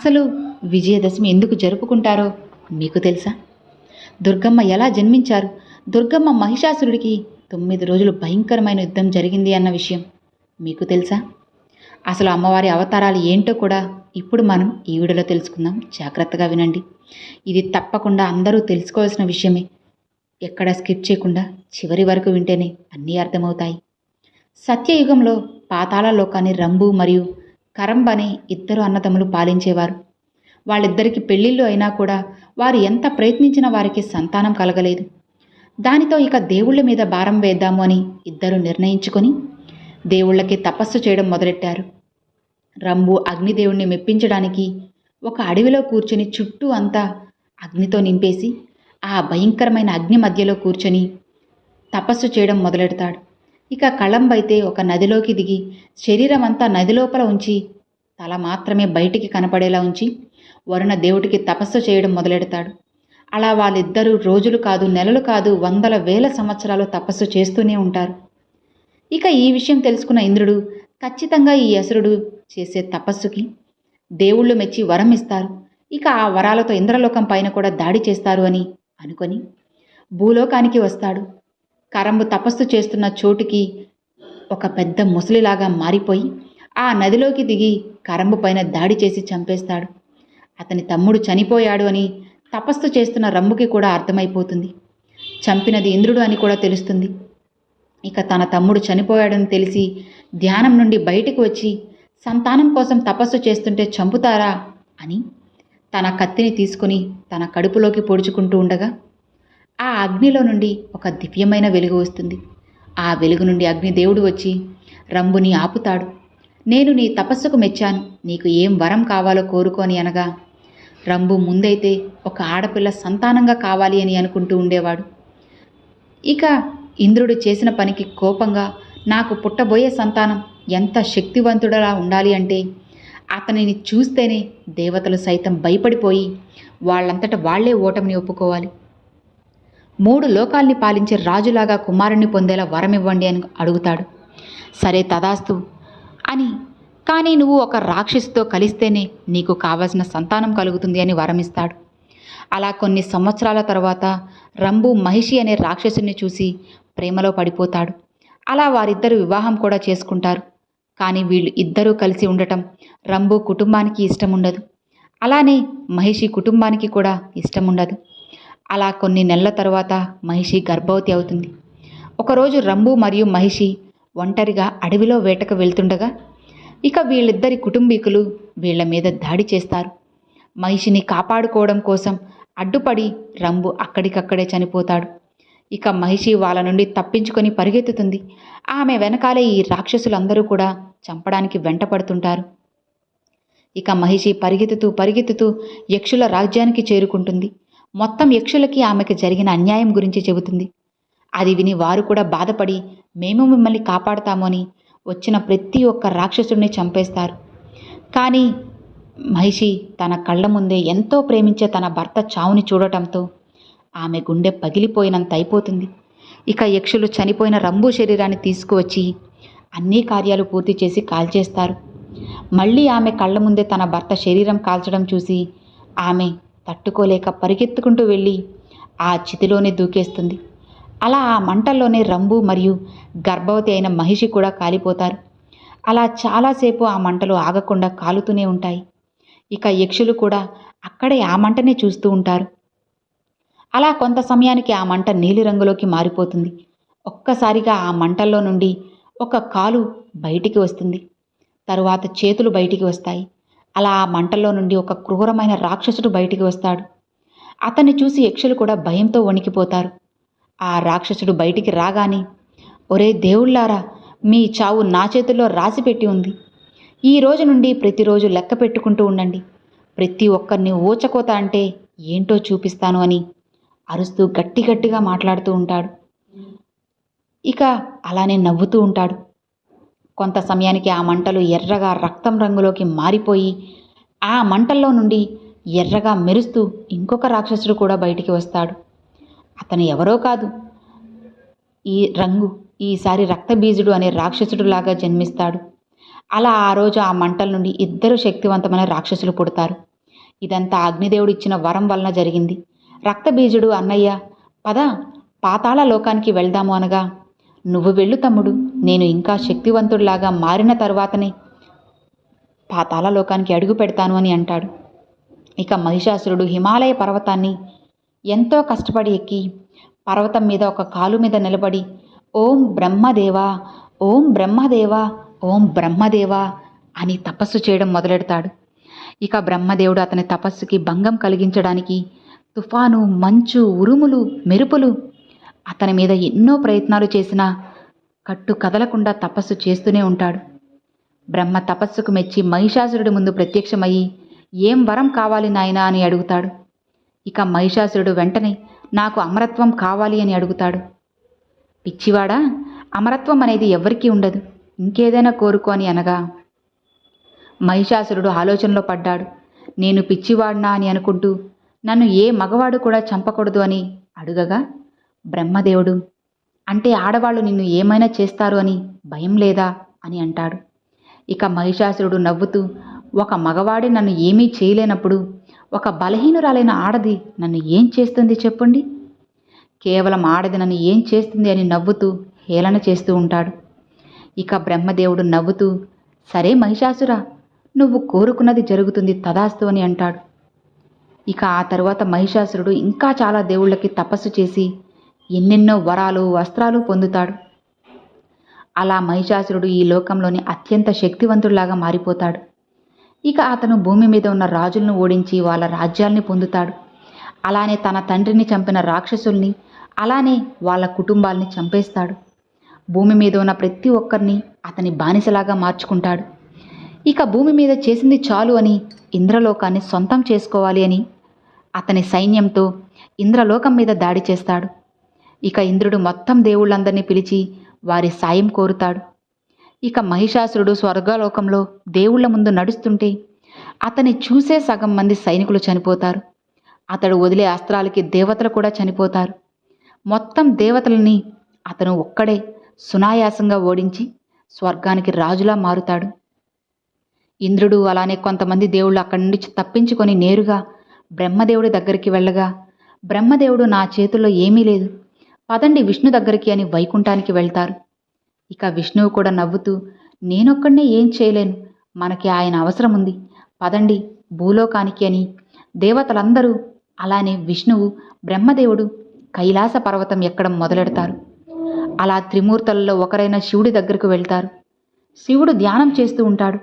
అసలు విజయదశమి ఎందుకు జరుపుకుంటారో మీకు తెలుసా? దుర్గమ్మ ఎలా జన్మించారు? దుర్గమ్మ మహిషాసురుడికి తొమ్మిది రోజులు భయంకరమైన యుద్ధం జరిగింది అన్న విషయం మీకు తెలుసా? అసలు అమ్మవారి అవతారాలు ఏంటో కూడా ఇప్పుడు మనం ఈ వీడియోలో తెలుసుకుందాం. జాగ్రత్తగా వినండి. ఇది తప్పకుండా అందరూ తెలుసుకోవాల్సిన విషయమే. ఎక్కడ స్కిప్ చేయకుండా చివరి వరకు వింటేనే అన్నీ అర్థమవుతాయి. సత్యయుగంలో పాతాళ లోకాన్ని రంబు మరియు కరంబని ఇద్దరు అన్నదమ్ములు పాలించేవారు. వాళ్ళిద్దరికి పెళ్ళిళ్ళు అయినా కూడా వారు ఎంత ప్రయత్నించినా వారికి సంతానం కలగలేదు. దానితో ఇక దేవుళ్ళ మీద భారం వేద్దాము అని ఇద్దరు నిర్ణయించుకొని దేవుళ్ళకి తపస్సు చేయడం మొదలెట్టారు. రంబు అగ్నిదేవుణ్ణి మెప్పించడానికి ఒక అడవిలో కూర్చొని చుట్టూ అంతా అగ్నితో నింపేసి ఆ భయంకరమైన అగ్ని మధ్యలో కూర్చొని తపస్సు చేయడం మొదలెడతాడు. ఇక కళంబైతే ఒక నదిలోకి దిగి శరీరం అంతా నది లోపల ఉంచి తల మాత్రమే బయటికి కనపడేలా ఉంచి వరుణ దేవుడికి తపస్సు చేయడం మొదలెడతాడు. అలా వాళ్ళిద్దరూ రోజులు కాదు నెలలు కాదు వందల వేల సంవత్సరాలు తపస్సు చేస్తూనే ఉంటారు. ఇక ఈ విషయం తెలుసుకున్న ఇంద్రుడు ఖచ్చితంగా ఈ అసురుడు చేసే తపస్సుకి దేవుళ్ళు మెచ్చి వరం ఇస్తారు. ఇక ఆ వరాలతో ఇంద్రలోకం పైన కూడా దాడి చేస్తారు అని అనుకొని భూలోకానికి వస్తాడు. కరంబు తపస్సు చేస్తున్న చోటుకి ఒక పెద్ద ముసలిలాగా మారిపోయి ఆ నదిలోకి దిగి కరంబు పైన దాడి చేసి చంపేస్తాడు. అతని తమ్ముడు చనిపోయాడు అని తపస్సు చేస్తున్న రంబుకి కూడా అర్థమైపోతుంది. చంపినది ఇంద్రుడు అని కూడా తెలుస్తుంది. ఇక తన తమ్ముడు చనిపోయాడని తెలిసి ధ్యానం నుండి బయటికి వచ్చి సంతానం కోసం తపస్సు చేస్తుంటే చంపుతారా అని తన కత్తిని తీసుకుని తన కడుపులోకి పొడుచుకుంటూ ఉండగా ఆ అగ్నిలో నుండి ఒక దివ్యమైన వెలుగు వస్తుంది. ఆ వెలుగు నుండి అగ్నిదేవుడు వచ్చి రంబుని ఆపుతాడు. నేను నీ తపస్సుకు మెచ్చాను. నీకు ఏం వరం కావాలో కోరుకోని అనగా రంబు ముందైతే ఒక ఆడపిల్ల సంతానంగా కావాలి అని అనుకుంటూ ఉండేవాడు. ఇక ఇంద్రుడు చేసిన పనికి కోపంగా నాకు పుట్టబోయే సంతానం ఎంత శక్తివంతుడలా ఉండాలి అంటే అతనిని చూస్తేనే దేవతలు సైతం భయపడిపోయి వాళ్ళంతట వాళ్ళే ఓటమిని ఒప్పుకోవాలి. మూడు లోకాల్ని పాలించే రాజులాగా కుమారుణ్ణి పొందేలా వరం ఇవ్వండి అని అడుగుతాడు. సరే తదాస్తు. అని కానీ నువ్వు ఒక రాక్షసితో కలిస్తేనే నీకు కావలసిన సంతానం కలుగుతుంది అని వరమిస్తాడు. అలా కొన్ని సంవత్సరాల తర్వాత రంబు మహిషి అనే రాక్షసుని చూసి ప్రేమలో పడిపోతాడు. అలా వారిద్దరు వివాహం కూడా చేసుకుంటారు. కానీ వీళ్ళు ఇద్దరూ కలిసి ఉండటం రంబు కుటుంబానికి ఇష్టం ఉండదు అలానే మహిషి కుటుంబానికి కూడా ఇష్టం ఉండదు అలా కొన్ని నెలల తర్వాత మహిషి గర్భవతి అవుతుంది. ఒకరోజు రంబు మరియు మహిషి ఒంటరిగా అడవిలో వేటకు వెళ్తుండగా ఇక వీళ్ళిద్దరి కుటుంబీకులు వీళ్ళ మీద దాడి చేస్తారు. మహిషిని కాపాడుకోవడం కోసం అడ్డుపడి రంబు అక్కడికక్కడే చనిపోతాడు. ఇక మహిషి వాళ్ళ నుండి తప్పించుకొని పరిగెత్తుతుంది. ఆమె వెనకాలే ఈ రాక్షసులందరూ కూడా చంపడానికి వెంటపడుతుంటారు ఇక మహిషి పరిగెత్తుతూ పరిగెత్తుతూ యక్షుల రాజ్యానికి చేరుకుంటుంది. మొత్తం యక్షులకి ఆమెకు జరిగిన అన్యాయం గురించి చెబుతుంది. అది విని వారు కూడా బాధపడి మేము మిమ్మల్ని కాపాడుతాము అని వచ్చిన ప్రతి ఒక్క రాక్షసుడిని చంపేస్తారు. కానీ మహిషి తన కళ్ళ ముందే ఎంతో ప్రేమించే తన భర్త చావుని చూడటంతో ఆమె గుండె పగిలిపోయినంత అయిపోతుంది. ఇక యక్షులు చనిపోయిన రంబు శరీరాన్ని తీసుకువచ్చి అన్ని కార్యాలు పూర్తి చేసి కాల్చేస్తారు. మళ్ళీ ఆమె కళ్ళ ముందే తన భర్త శరీరం కాల్చడం చూసి ఆమె తట్టుకోలేక పరిగెత్తుకుంటూ వెళ్ళి ఆ చితిలోనే దూకేస్తుంది. అలా ఆ మంటల్లోనే రంబు మరియు గర్భవతి అయిన మహిషి కూడా కాలిపోతారు. అలా చాలాసేపు ఆ మంటలు ఆగకుండా కాలుతూనే ఉంటాయి. ఇక యక్షులు కూడా అక్కడే ఆ మంటనే చూస్తూ ఉంటారు. అలా కొంత సమయానికి ఆ మంట నీలిరంగులోకి మారిపోతుంది. ఒక్కసారిగా ఆ మంటల్లో నుండి ఒక కాలు బయటికి వస్తుంది. తరువాత చేతులు బయటికి వస్తాయి. అలా ఆ మంటల్లో నుండి ఒక క్రూరమైన రాక్షసుడు బయటికి వస్తాడు. అతన్ని చూసి యక్షులు కూడా భయంతో వణికిపోతారు. ఆ రాక్షసుడు బయటికి రాగానే ఒరే దేవుళ్ళారా మీ చావు నా చేతుల్లో రాసిపెట్టి ఉంది. ఈ రోజు నుండి ప్రతిరోజు లెక్క పెట్టుకుంటూ ఉండండి. ప్రతి ఒక్కరిని ఊచకోత అంటే ఏంటో చూపిస్తాను అని అరుస్తూ గట్టి గట్టిగా మాట్లాడుతూ ఉంటాడు. ఇక అలానే నవ్వుతూ ఉంటాడు. కొంత సమయానికి ఆ మంటలు ఎర్రగా రక్తం రంగులోకి మారిపోయి ఆ మంటల్లో నుండి ఎర్రగా మెరుస్తూ ఇంకొక రాక్షసుడు కూడా బయటికి వస్తాడు. అతను ఎవరో కాదు. ఈ రంగు ఈసారి రక్తబీజుడు అనే రాక్షసుడులాగా జన్మిస్తాడు. అలా ఆ రోజు ఆ మంటల నుండి ఇద్దరు శక్తివంతమైన రాక్షసులు పుడతారు. ఇదంతా అగ్నిదేవుడు ఇచ్చిన వరం వలన జరిగింది. రక్తబీజుడు అన్నయ్య పద పాతాళ లోకానికి వెళ్దాము అనగా నువ్వు వెళ్ళు తమ్ముడు నేను ఇంకా శక్తివంతుడిలాగా మారిన తర్వాతనే పాతాళ లోకానికి అడుగు పెడతాను అని అంటాడు. ఇక మహిషాసురుడు హిమాలయ పర్వతాన్ని ఎంతో కష్టపడి ఎక్కి పర్వతం మీద ఒక కాలు మీద నిలబడి ఓం బ్రహ్మదేవా ఓం బ్రహ్మదేవా ఓం బ్రహ్మదేవా అని తపస్సు చేయడం మొదలెడతాడు. ఇక బ్రహ్మదేవుడు అతని తపస్సుకి భంగం కలిగించడానికి తుఫాను మంచు ఉరుములు మెరుపులు అతని మీద ఎన్నో ప్రయత్నాలు చేసినా కట్టు కదలకుండా తపస్సు చేస్తూనే ఉంటాడు. బ్రహ్మ తపస్సుకు మెచ్చి మహిషాసురుడి ముందు ప్రత్యక్షమయ్యి ఏం వరం కావాలి నాయనా? అని అడుగుతాడు. ఇక మహిషాసురుడు వెంటనే నాకు అమరత్వం కావాలి అని అడుగుతాడు. పిచ్చివాడా అమరత్వం అనేది ఎవ్వరికీ ఉండదు. ఇంకేదైనా కోరుకో అని అనగా మహిషాసురుడు ఆలోచనలో పడ్డాడు. నేను పిచ్చివాడినా? అని అనుకుంటూ నన్ను ఏ మగవాడు కూడా చంపకూడదు అని అడుగగా బ్రహ్మదేవుడు. అంటే ఆడవాళ్ళు నిన్ను ఏమైనా చేస్తారు అని భయం లేదా? అని అంటాడు. ఇక మహిషాసురుడు నవ్వుతూ ఒక మగవాడి నన్ను ఏమీ చేయలేనప్పుడు ఒక బలహీనురాలైన ఆడది నన్ను ఏం చేస్తుంది చెప్పండి? కేవలం ఆడది నన్ను ఏం చేస్తుంది అని నవ్వుతూ హేళన చేస్తూ ఉంటాడు. ఇక బ్రహ్మదేవుడు నవ్వుతూ సరే మహిషాసురా నువ్వు కోరుకున్నది జరుగుతుంది తదాస్తు అని అంటాడు. ఇక ఆ తర్వాత మహిషాసురుడు ఇంకా చాలా దేవుళ్ళకి తపస్సు చేసి ఎన్నెన్నో వరాలు వస్త్రాలు పొందుతాడు. అలా మహిషాసురుడు ఈ లోకంలోని అత్యంత శక్తివంతుడిలాగా మారిపోతాడు. ఇక అతను భూమి మీద ఉన్న రాజులను ఓడించి వాళ్ళ రాజ్యాల్ని పొందుతాడు. అలానే తన తండ్రిని చంపిన రాక్షసుల్ని అలానే వాళ్ళ కుటుంబాల్ని చంపేస్తాడు. భూమి మీద ఉన్న ప్రతి ఒక్కరిని అతని బానిసలాగా మార్చుకుంటాడు. ఇక భూమి మీద చేసింది చాలు అని ఇంద్రలోకాన్ని సొంతం చేసుకోవాలి అని అతని సైన్యంతో ఇంద్రలోకం మీద దాడి చేస్తాడు. ఇక ఇంద్రుడు మొత్తం దేవుళ్ళందరినీ పిలిచి వారి సాయం కోరుతాడు. ఇక మహిషాసురుడు స్వర్గలోకంలో దేవుళ్ళ ముందు నడుస్తుంటే అతన్ని చూసే సగం మంది సైనికులు చనిపోతారు. అతడు వదిలే అస్త్రాలకి దేవతలు కూడా చనిపోతారు. మొత్తం దేవతలని అతను ఒక్కడే సునాయాసంగా ఓడించి స్వర్గానికి రాజులా మారుతాడు. ఇంద్రుడు అలానే కొంతమంది దేవుళ్ళు అక్కడి నుంచి తప్పించుకొని నేరుగా బ్రహ్మదేవుడి దగ్గరికి వెళ్ళగా బ్రహ్మదేవుడు నా చేతుల్లో ఏమీ లేదు. పదండి విష్ణు దగ్గరికి అని వైకుంఠానికి వెళ్తారు. ఇక విష్ణువు కూడా నవ్వుతూ నేనొక్కడనే ఏం చేయలేను. మనకి ఆయన అవసరం ఉంది పదండి భూలోకానికి అని దేవతలందరూ అలానే విష్ణువు బ్రహ్మదేవుడు కైలాస పర్వతం ఎక్కడం మొదలెడతారు. అలా త్రిమూర్తులలో ఒకరైన శివుడి దగ్గరకు వెళ్తారు. శివుడు ధ్యానం చేస్తూ ఉంటాడు.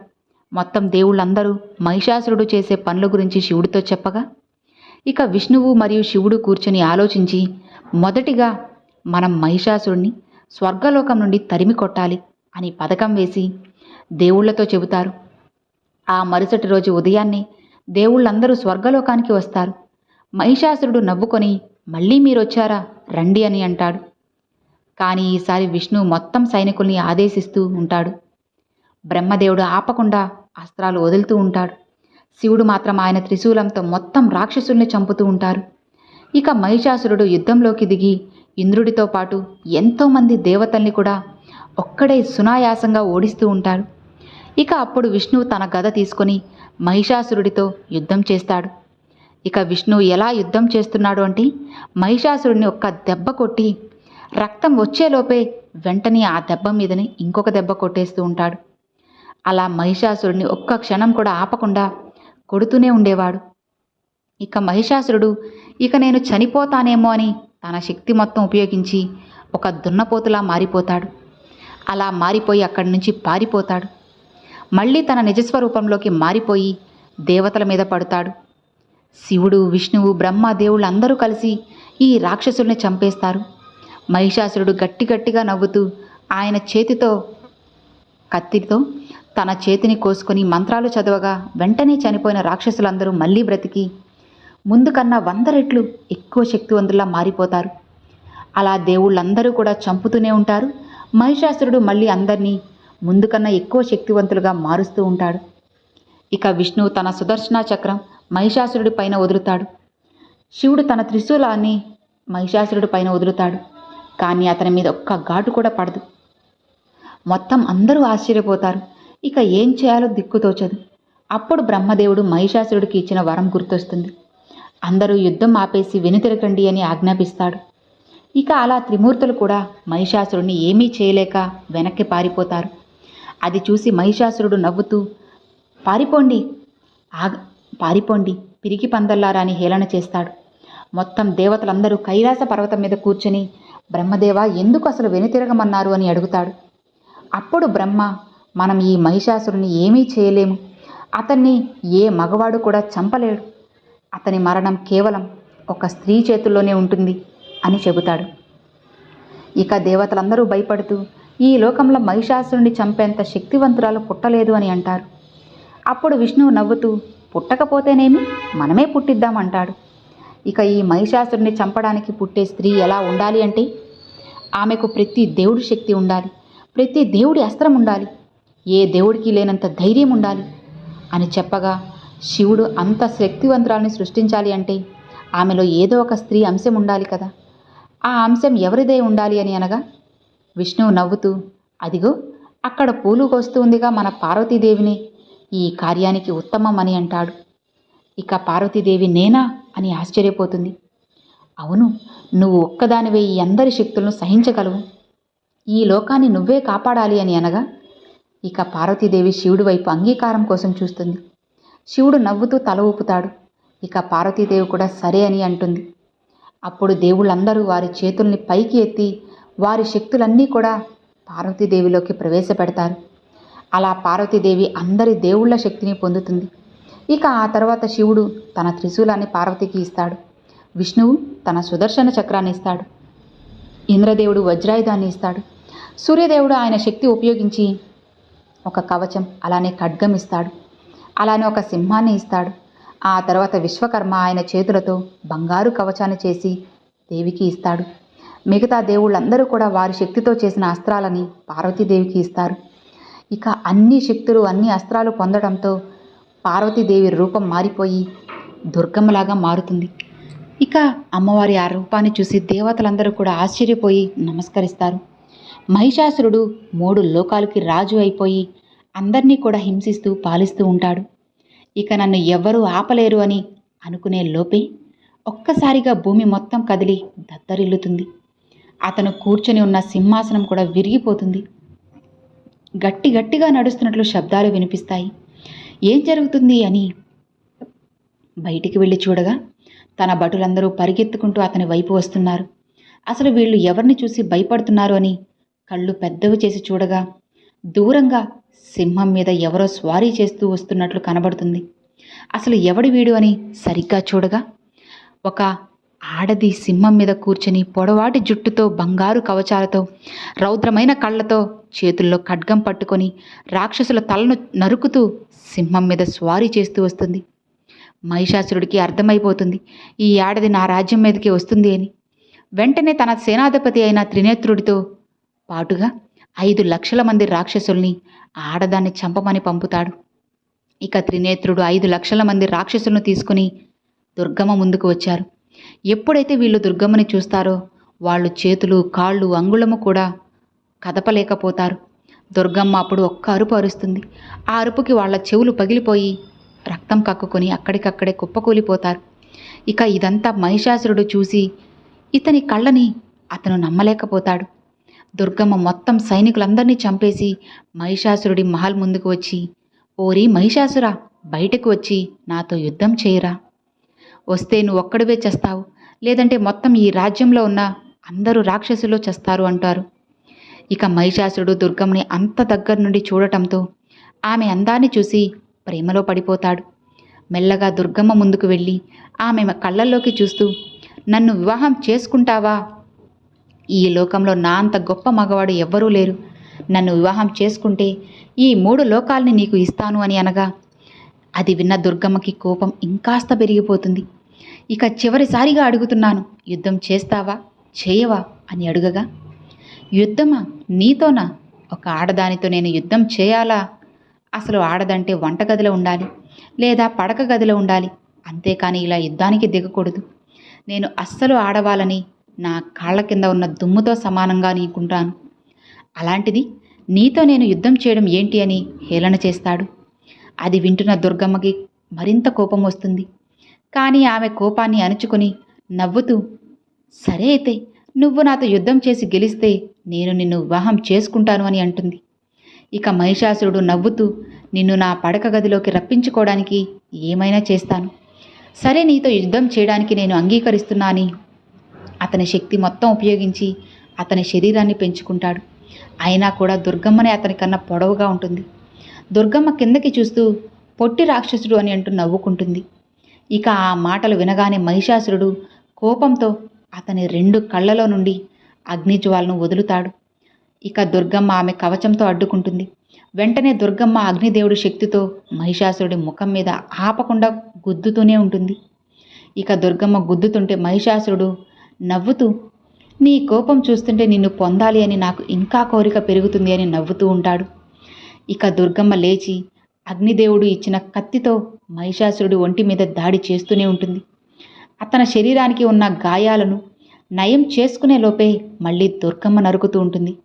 మొత్తం దేవుళ్ళందరూ మహిషాసురుడు చేసే పనుల గురించి శివుడితో చెప్పగా ఇక విష్ణువు మరియు శివుడు కూర్చొని ఆలోచించి మొదటిగా మనం మహిషాసురుణ్ణి స్వర్గలోకం నుండి తరిమి కొట్టాలి అని పథకం వేసి దేవుళ్ళతో చెబుతారు. ఆ మరుసటి రోజు ఉదయాన్నే దేవుళ్ళందరూ స్వర్గలోకానికి వస్తారు. మహిషాసురుడు నవ్వుకొని మళ్ళీ మీరొచ్చారా? రండి అని అంటాడు. కానీ ఈసారి విష్ణు మొత్తం సైనికుల్ని ఆదేశిస్తూ ఉంటాడు. బ్రహ్మదేవుడు ఆపకుండా అస్త్రాలు వదులుతూ ఉంటాడు. శివుడు మాత్రం ఆయన త్రిశూలంతో మొత్తం రాక్షసుల్ని చంపుతూ ఉంటారు. ఇక మహిషాసురుడు యుద్ధంలోకి దిగి ఇంద్రుడితో పాటు ఎంతోమంది దేవతల్ని కూడా ఒక్కడే సునాయాసంగా ఓడిస్తూ ఉంటాడు. ఇక అప్పుడు విష్ణువు తన గద తీసుకొని మహిషాసురుడితో యుద్ధం చేస్తాడు. ఇక విష్ణువు ఎలా యుద్ధం చేస్తున్నాడు అంటే మహిషాసురుడిని ఒక్క దెబ్బ కొట్టి రక్తం వచ్చేలోపే వెంటనే ఆ దెబ్బ మీదని ఇంకొక దెబ్బ కొట్టేస్తూ ఉంటాడు. అలా మహిషాసురుడిని ఒక్క క్షణం కూడా ఆపకుండా కొడుతూనే ఉండేవాడు. ఇక మహిషాసురుడు ఇక నేను చనిపోతానేమో అని తన శక్తి మొత్తం ఉపయోగించి ఒక దున్నపోతులా మారిపోతాడు. అలా మారిపోయి అక్కడి నుంచి పారిపోతాడు. మళ్ళీ తన నిజస్వరూపంలోకి మారిపోయి దేవతల మీద పడతాడు. శివుడు విష్ణువు బ్రహ్మ దేవుళ్ళు అందరూ కలిసి ఈ రాక్షసుల్ని చంపేస్తారు. మహిషాసురుడు గట్టి గట్టిగా నవ్వుతూ ఆయన చేతితో కత్తితో తన చేతిని కోసుకొని మంత్రాలు చదవగా వెంటనే చనిపోయిన రాక్షసులందరూ మళ్ళీ బ్రతికి ముందు కన్నా వంద రెట్లు ఎక్కువ శక్తివంతులా మారిపోతారు. అలా దేవుళ్ళందరూ కూడా చంపుతూనే ఉంటారు. మహిషాసురుడు మళ్ళీ అందరినీ ముందు కన్నా ఎక్కువ శక్తివంతులుగా మారుస్తూ ఉంటాడు. ఇక విష్ణువు తన సుదర్శన చక్రం మహిషాసురుడి పైన వదులుతాడు. శివుడు తన త్రిశూలాన్ని మహిషాసురుడి పైన వదులుతాడు. కానీ అతని మీద ఒక్క ఘాటు కూడా పడదు. మొత్తం అందరూ ఆశ్చర్యపోతారు. ఇక ఏం చేయాలో దిక్కుతోచదు అప్పుడు బ్రహ్మదేవుడు మహిషాసురుడికి ఇచ్చిన వరం గుర్తొస్తుంది. అందరూ యుద్ధం ఆపేసి వెనుతిరగండి అని ఆజ్ఞాపిస్తాడు. ఇక అలా త్రిమూర్తులు కూడా మహిషాసురుడిని ఏమీ చేయలేక వెనక్కి పారిపోతారు. అది చూసి మహిషాసురుడు నవ్వుతూ పారిపోండి ఆగ పారిపోండి పిరికి పందల్లారా అని హేళన చేస్తాడు. మొత్తం దేవతలందరూ కైలాస పర్వతం మీద కూర్చొని బ్రహ్మదేవ ఎందుకు అసలు వెనుతిరగమన్నారు అని అడుగుతాడు. అప్పుడు బ్రహ్మ మనం ఈ మహిషాసురుని ఏమీ చేయలేము. అతన్ని ఏ మగవాడు కూడా చంపలేడు. అతని మరణం కేవలం ఒక స్త్రీ చేతుల్లోనే ఉంటుంది అని చెబుతాడు. ఇక దేవతలందరూ భయపడుతూ ఈ లోకంలో మహిషాసురుని చంపేంత శక్తివంతురాలు పుట్టలేదు అని అంటారు. అప్పుడు విష్ణువు నవ్వుతూ పుట్టకపోతేనేమి? మనమే పుట్టిద్దామంటాడు. ఇక ఈ మహిషాసురుని చంపడానికి పుట్టే స్త్రీ ఎలా ఉండాలి అంటే ఆమెకు ప్రతి దేవుడి శక్తి ఉండాలి ప్రతి దేవుడి అస్త్రం ఉండాలి ఏ దేవుడికి లేనంత ధైర్యం ఉండాలి అని చెప్పగా శివుడు అంత శక్తివంతురాల్ని సృష్టించాలి అంటే ఆమెలో ఏదో ఒక స్త్రీ అంశం ఉండాలి కదా. ఆ అంశం ఎవరిదే ఉండాలి అని అనగా? విష్ణువు నవ్వుతూ అదిగో అక్కడ పూలు కోస్తూ ఉందిగా మన పార్వతీదేవిని. ఈ కార్యానికి ఉత్తమం అని అంటాడు. ఇక పార్వతీదేవి నేనా అని ఆశ్చర్యపోతుంది. అవును నువ్వు ఒక్కదానివే ఈ అందరి శక్తులను సహించగలవు. ఈ లోకాన్ని నువ్వే కాపాడాలి అని అనగా? ఇక పార్వతీదేవి శివుడి వైపు అంగీకారం కోసం చూస్తుంది. శివుడు నవ్వుతూ తల ఊపుతాడు. ఇక పార్వతీదేవి కూడా సరే అని అంటుంది. అప్పుడు దేవుళ్ళందరూ వారి చేతుల్ని పైకి ఎత్తి వారి శక్తులన్నీ కూడా పార్వతీదేవిలోకి ప్రవేశపెడతారు. అలా పార్వతీదేవి అందరి దేవుళ్ళ శక్తిని పొందుతుంది. ఇక ఆ తర్వాత శివుడు తన త్రిశూలాన్ని పార్వతికి ఇస్తాడు. విష్ణువు తన సుదర్శన చక్రాన్ని ఇస్తాడు. ఇంద్రదేవుడు వజ్రాయుధాన్ని ఇస్తాడు. సూర్యదేవుడు ఆయన శక్తి ఉపయోగించి ఒక కవచం అలానే ఖడ్గం ఇస్తాడు. అలానే ఒక సింహాన్ని ఇస్తాడు. ఆ తర్వాత విశ్వకర్మ ఆయన చేతులతో బంగారు కవచాన్ని చేసి దేవికి ఇస్తాడు. మిగతా దేవుళ్ళందరూ కూడా వారి శక్తితో చేసిన అస్త్రాలని పార్వతీదేవికి ఇస్తారు. ఇక అన్ని శక్తులు అన్ని అస్త్రాలు పొందడంతో పార్వతీదేవి రూపం మారిపోయి దుర్గమ్మలాగా మారుతుంది. ఇక అమ్మవారి ఆ రూపాన్ని చూసి దేవతలందరూ కూడా ఆశ్చర్యపోయి నమస్కరిస్తారు. మహిషాసురుడు మూడు లోకాలకి రాజు అయిపోయి అందరినీ కూడా హింసిస్తూ పాలిస్తూ ఉంటాడు. ఇక నన్ను ఎవ్వరూ ఆపలేరు అని అనుకునే లోపే ఒక్కసారిగా భూమి మొత్తం కదిలి దద్దరిల్లుతుంది. అతను కూర్చొని ఉన్న సింహాసనం కూడా విరిగిపోతుంది. గట్టి గట్టిగా నడుస్తున్నట్లు శబ్దాలు వినిపిస్తాయి. ఏం జరుగుతుంది అని బయటికి వెళ్ళి చూడగా తన భటులందరూ పరిగెత్తుకుంటూ అతని వైపు వస్తున్నారు. అసలు వీళ్ళు ఎవరిని చూసి భయపడుతున్నారు అని కళ్ళు పెద్దవి చేసి చూడగా దూరంగా సింహం మీద ఎవరో స్వారీ చేస్తూ వస్తున్నట్లు కనబడుతుంది. అసలు ఎవడి వీడు అని సరిగ్గా చూడగా ఒక ఆడది సింహం మీద కూర్చొని పొడవాటి జుట్టుతో బంగారు కవచాలతో రౌద్రమైన కళ్ళతో చేతుల్లో ఖడ్గం పట్టుకొని రాక్షసుల తలను నరుకుతూ సింహం మీద స్వారీ చేస్తూ వస్తుంది. మహిషాసురుడికి అర్థమైపోతుంది ఈ ఆడది నా రాజ్యం మీదకి వస్తుంది అని. వెంటనే తన సేనాధిపతి అయిన త్రినేత్రుడితో పాటుగా ఐదు లక్షల మంది రాక్షసుల్ని ఆడదాన్ని చంపమని పంపుతాడు. ఇక త్రినేత్రుడు ఐదు లక్షల మంది రాక్షసులను తీసుకుని దుర్గమ్మ ముందుకు వచ్చారు. ఎప్పుడైతే వీళ్ళు దుర్గమ్మని చూస్తారో వాళ్ళు చేతులు కాళ్ళు అంగుళము కూడా కదపలేకపోతారు. దుర్గమ్మ అప్పుడు ఒక్క అరుపు అరుస్తుంది. ఆ అరుపుకి వాళ్ళ చెవులు పగిలిపోయి రక్తం కక్కుకొని అక్కడికక్కడే కుప్పకూలిపోతారు. ఇక ఇదంతా మహిషాసురుడు చూసి ఇతని కళ్ళని అతను నమ్మలేకపోతాడు. దుర్గమ్మ మొత్తం సైనికులందరినీ చంపేసి మహిషాసురుడి మహల్ ముందుకు వచ్చి ఓరి మహిషాసురా బయటకు వచ్చి నాతో యుద్ధం చేయరా? వస్తే నువ్వు ఒక్కడివే చేస్తావు. లేదంటే మొత్తం ఈ రాజ్యంలో ఉన్న అందరూ రాక్షసులు చేస్తారు అంటారు. ఇక మహిషాసురుడు దుర్గమ్మని అంత దగ్గర నుండి చూడటంతో ఆమె అందాన్ని చూసి ప్రేమలో పడిపోతాడు. మెల్లగా దుర్గమ్మ ముందుకు వెళ్ళి ఆమె కళ్ళల్లోకి చూస్తూ నన్ను వివాహం చేసుకుంటావా? ఈ లోకంలో నా అంత గొప్ప మగవాడు ఎవ్వరూ లేరు. నన్ను వివాహం చేసుకుంటే ఈ మూడు లోకాల్ని నీకు ఇస్తాను అని అనగా అది విన్న దుర్గమ్మకి కోపం ఇంకాస్త పెరిగిపోతుంది. ఇక చివరిసారిగా అడుగుతున్నాను యుద్ధం చేస్తావా? చేయవా? అని అడుగగా యుద్ధమా? నీతోనా? ఒక ఆడదానితో నేను యుద్ధం చేయాలా? అసలు ఆడదంటే వంటగదిలో ఉండాలి లేదా పడక గదిలో ఉండాలి? అంతేకాని ఇలా యుద్ధానికి దిగకూడదు. నేను అస్సలు ఆడవాలని నా కాళ్ళ కింద ఉన్న దుమ్ముతో సమానంగా నీకుంటాను. అలాంటిది నీతో నేను యుద్ధం చేయడం ఏంటి అని హేళన చేస్తాడు. అది వింటున్న దుర్గమ్మకి మరింత కోపం వస్తుంది. కానీ ఆమె కోపాన్ని అణుచుకొని నవ్వుతూ సరే అయితే నువ్వు నాతో యుద్ధం చేసి గెలిస్తే నేను నిన్ను వివాహం చేసుకుంటాను అని అంటుంది. ఇక మహిషాసురుడు నవ్వుతూ నిన్ను నా పడక గదిలోకి రప్పించుకోవడానికి ఏమైనా చేస్తాను. సరే నీతో యుద్ధం చేయడానికి నేను అంగీకరిస్తున్నా అని అతని శక్తి మొత్తం ఉపయోగించి అతని శరీరాన్ని పెంచుకుంటాడు. అయినా కూడా దుర్గమ్మనే అతని కన్నా పొడవుగా ఉంటుంది. దుర్గమ్మ కిందకి చూస్తూ పొట్టి రాక్షసుడు అని అంటూ నవ్వుకుంటుంది. ఇక ఆ మాటలు వినగానే మహిషాసురుడు కోపంతో అతని రెండు కళ్ళలో నుండి అగ్నిజ్వాలను వదులుతాడు. ఇక దుర్గమ్మ ఆమె కవచంతో అడ్డుకుంటుంది. వెంటనే దుర్గమ్మ అగ్నిదేవుడి శక్తితో మహిషాసురుడి ముఖం మీద ఆపకుండా గుద్దుతూనే ఉంటుంది. ఇక దుర్గమ్మ గుద్దుతుంటే మహిషాసురుడు నవ్వుతూ నీ కోపం చూస్తుంటే నిన్ను పొందాలి అని నాకు ఇంకా కోరిక పెరుగుతుంది అని నవ్వుతూ ఉంటాడు. ఇక దుర్గమ్మ లేచి అగ్నిదేవుడు ఇచ్చిన కత్తితో మహిషాసురుడు ఒంటి మీద దాడి చేస్తూనే ఉంటుంది. అతని శరీరానికి ఉన్న గాయాలను నయం చేసుకునే లోపే మళ్ళీ దుర్గమ్మ నరుకుతూ ఉంటుంది.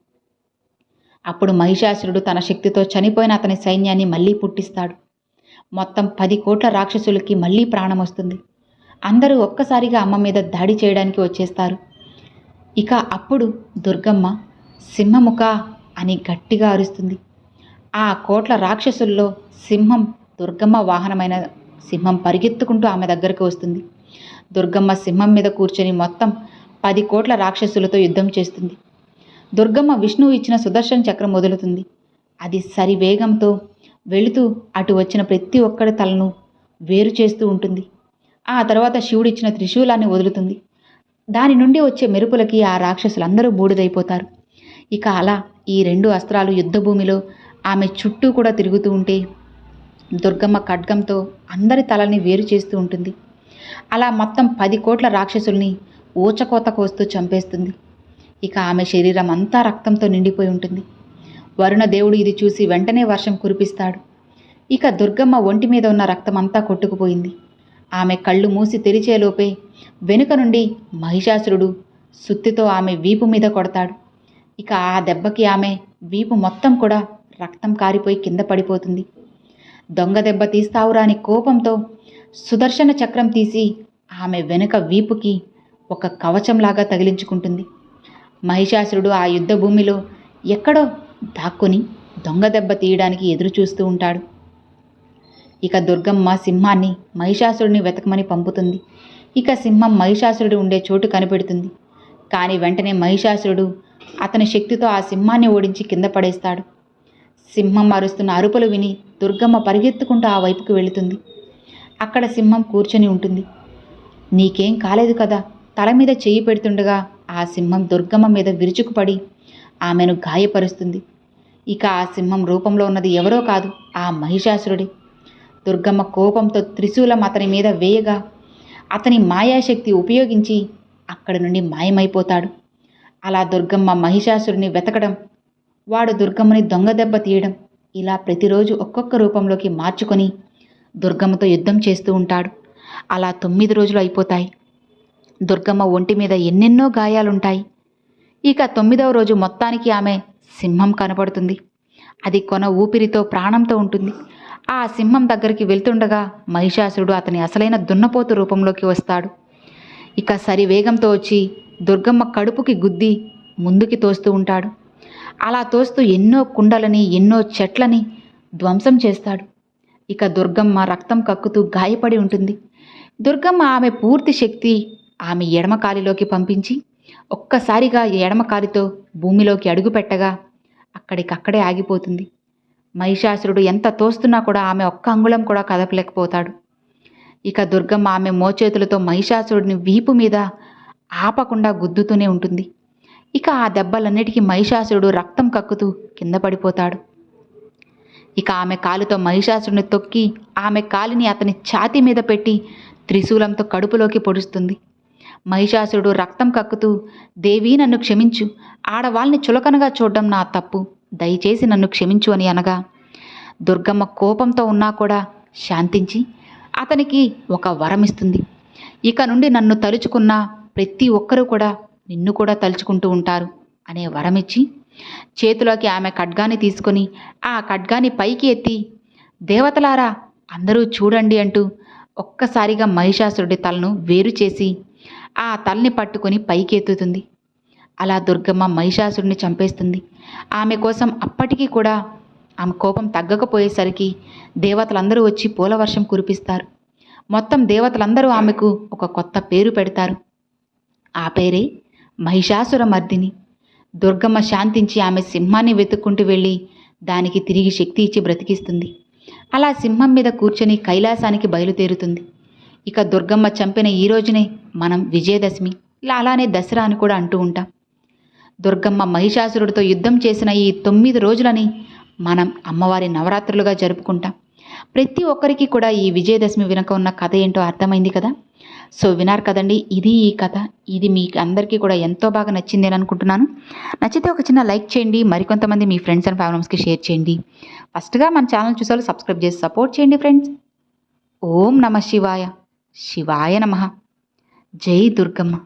అప్పుడు మహిషాసురుడు తన శక్తితో చనిపోయిన అతని సైన్యాన్ని మళ్ళీ పుట్టిస్తాడు. మొత్తం పది కోట్ల రాక్షసులకి మళ్ళీ ప్రాణం వస్తుంది. అందరూ ఒక్కసారిగా అమ్మ మీద దాడి చేయడానికి వచ్చేస్తారు. ఇక అప్పుడు దుర్గమ్మ సింహముఖ అని గట్టిగా అరుస్తుంది. ఆ కోట్ల రాక్షసుల్లో సింహం దుర్గమ్మ వాహనమైన సింహం పరిగెత్తుకుంటూ ఆమె దగ్గరకు వస్తుంది. దుర్గమ్మ సింహం మీద కూర్చొని మొత్తం పది కోట్ల రాక్షసులతో యుద్ధం చేస్తుంది. దుర్గమ్మ విష్ణువు ఇచ్చిన సుదర్శన చక్రం వదులుతుంది అది సరి వేగంతో వెళుతూ అటు వచ్చిన ప్రతి ఒక్కడి తలను వేరు చేస్తూ ఉంటుంది. ఆ తర్వాత శివుడిచ్చిన త్రిశూలాన్ని వదులుతుంది. దాని నుండి వచ్చే మెరుపులకి ఆ రాక్షసులందరూ బూడిదైపోతారు. ఇక అలా ఈ రెండు అస్త్రాలు యుద్ధభూమిలో ఆమె చుట్టూ కూడా తిరుగుతూ ఉంటే దుర్గమ్మ ఖడ్గంతో అందరి తలని వేరు చేస్తూ ఉంటుంది. అలా మొత్తం పది కోట్ల రాక్షసుల్ని ఊచకోత కోస్తూ చంపేస్తుంది. ఇక ఆమె శరీరం అంతా రక్తంతో నిండిపోయి ఉంటుంది. వరుణ దేవుడు ఇది చూసి వెంటనే వర్షం కురిపిస్తాడు. ఇక దుర్గమ్మ ఒంటి మీద ఉన్న రక్తం అంతా కొట్టుకుపోయింది. ఆమె కళ్ళు మూసి తెరిచేలోపే వెనుక నుండి మహిషాసురుడు సుత్తితో ఆమె వీపు మీద కొడతాడు. ఇక ఆ దెబ్బకి ఆమె వీపు మొత్తం కూడా రక్తం కారిపోయి కింద పడిపోతుంది. దొంగ దెబ్బ తీస్తావురాని కోపంతో సుదర్శన చక్రం తీసి ఆమె వెనుక వీపుకి ఒక కవచంలాగా తగిలించుకుంటుంది. మహిషాసురుడు ఆ యుద్ధ భూమిలో ఎక్కడో దాక్కుని దొంగ దెబ్బ తీయడానికి ఎదురు చూస్తూ ఉంటాడు. ఇక దుర్గమ్మ సింహాన్ని మహిషాసురుడిని వెతకమని పంపుతుంది. ఇక సింహం మహిషాసురుడు ఉండే చోటు కనిపెడుతుంది. కానీ వెంటనే మహిషాసురుడు అతని శక్తితో ఆ సింహాన్ని ఓడించి కింద పడేస్తాడు. సింహం అరుస్తున్న అరుపులు విని దుర్గమ్మ పరిగెత్తుకుంటూ ఆ వైపుకు వెళుతుంది. అక్కడ సింహం కూర్చొని ఉంటుంది. నీకేం కాలేదు కదా? తల మీద చెయ్యి పెడుతుండగా ఆ సింహం దుర్గమ్మ మీద విరుచుకుపడి ఆమెను గాయపరుస్తుంది. ఇక ఆ సింహం రూపంలో ఉన్నది ఎవరో కాదు ఆ మహిషాసురుడే. దుర్గమ్మ కోపంతో త్రిశూలం అతని మీద వేయగా అతని మాయాశక్తి ఉపయోగించి అక్కడి నుండి మాయమైపోతాడు. అలా దుర్గమ్మ మహిషాసురుని వెతకడం వాడు దుర్గమ్మని దొంగ దెబ్బ తీయడం ఇలా ప్రతిరోజు ఒక్కొక్క రూపంలోకి మార్చుకొని దుర్గమ్మతో యుద్ధం చేస్తూ ఉంటాడు. అలా తొమ్మిది రోజులు అయిపోతాయి. దుర్గమ్మ ఒంటి మీద ఎన్నెన్నో గాయాలుంటాయి. ఇక తొమ్మిదవ రోజు మొత్తానికి ఆమె సింహం కనపడుతుంది. అది కొన ఊపిరితో ప్రాణంతో ఉంటుంది. ఆ సింహం దగ్గరికి వెళ్తుండగా మహిషాసురుడు అతని అసలైన దున్నపోతు రూపంలోకి వస్తాడు. ఇక సరి వేగంతో వచ్చి దుర్గమ్మ కడుపుకి గుద్ది ముందుకి తోస్తూ ఉంటాడు. అలా తోస్తూ ఎన్నో కుండలని ఎన్నో చెట్లని ధ్వంసం చేస్తాడు. ఇక దుర్గమ్మ రక్తం కక్కుతూ గాయపడి ఉంటుంది. దుర్గమ్మ ఆమె పూర్తి శక్తి ఆమె ఎడమకాలిలోకి పంపించి ఒక్కసారిగా ఎడమకాలితో భూమిలోకి అడుగుపెట్టగా అక్కడికక్కడే ఆగిపోతుంది. మహిషాసురుడు ఎంత తోస్తున్నా కూడా ఆమె ఒక్క అంగుళం కూడా కదపలేకపోతాడు. ఇక దుర్గమ్మ ఆమె మోచేతులతో మహిషాసురుడిని వీపు మీద ఆపకుండా గుద్దుతూనే ఉంటుంది. ఇక ఆ దెబ్బలన్నిటికీ మహిషాసురుడు రక్తం కక్కుతూ కింద పడిపోతాడు. ఇక ఆమె కాలుతో మహిషాసురుని తొక్కి ఆమె కాలిని అతని ఛాతీ మీద పెట్టి త్రిశూలంతో కడుపులోకి పొడుస్తుంది. మహిషాసురుడు రక్తం కక్కుతూ దేవి నన్ను క్షమించు ఆడవాళ్ళని చులకనగా చూడడం నా తప్పు. దయచేసి నన్ను క్షమించు అని అనగా దుర్గమ్మ కోపంతో ఉన్నా కూడా శాంతించి అతనికి ఒక వరం ఇస్తుంది. ఇక నుండి నన్ను తలుచుకున్న ప్రతి ఒక్కరూ కూడా నిన్ను కూడా తలుచుకుంటూ ఉంటారు అనే వరమిచ్చి చేతిలోకి ఆమె ఖడ్గాని తీసుకొని ఆ ఖడ్గాని పైకి ఎత్తి దేవతలారా అందరూ చూడండి అంటూ ఒక్కసారిగా మహిషాసురుడి తలను వేరు చేసి ఆ తలని పట్టుకొని పైకెత్తుతుంది. అలా దుర్గమ్మ మహిషాసుడిని చంపేస్తుంది. ఆమె కోసం అప్పటికీ కూడా ఆమె కోపం తగ్గకపోయేసరికి దేవతలందరూ వచ్చి పూలవర్షం కురిపిస్తారు. మొత్తం దేవతలందరూ ఆమెకు ఒక కొత్త పేరు పెడతారు. ఆ పేరే మహిషాసుర మర్దిని. దుర్గమ్మ శాంతించి ఆమె సింహాన్ని వెతుక్కుంటూ వెళ్ళి దానికి తిరిగి శక్తి ఇచ్చి బ్రతికిస్తుంది. అలా సింహం మీద కూర్చొని కైలాసానికి బయలుదేరుతుంది. ఇక దుర్గమ్మ చంపిన ఈ రోజునే మనం విజయదశమి. ఇలా అలానే దసరా అని కూడా అంటూ ఉంటాం. దుర్గమ్మ మహిషాసురుడితో యుద్ధం చేసిన ఈ తొమ్మిది రోజులని మనం అమ్మవారి నవరాత్రులుగా జరుపుకుంటాం. ప్రతి ఒక్కరికి కూడా ఈ విజయదశమి వెనుక ఉన్న కథ ఏంటో అర్థమైంది కదా? సో వినారు కదండి ఇది ఈ కథ. ఇది మీకు అందరికీ కూడా ఎంతో బాగా నచ్చింది అని అనుకుంటున్నాను. నచ్చితే ఒక చిన్న లైక్ చేయండి మరికొంతమంది మీ ఫ్రెండ్స్ అండ్ ఫ్యామిలీస్కి షేర్ చేయండి. ఫస్ట్గా మన ఛానల్ చూసారు సబ్స్క్రైబ్ చేసి సపోర్ట్ చేయండి ఫ్రెండ్స్. ఓం నమ శివాయ. శివాయ నమ. జై దుర్గమ్మ.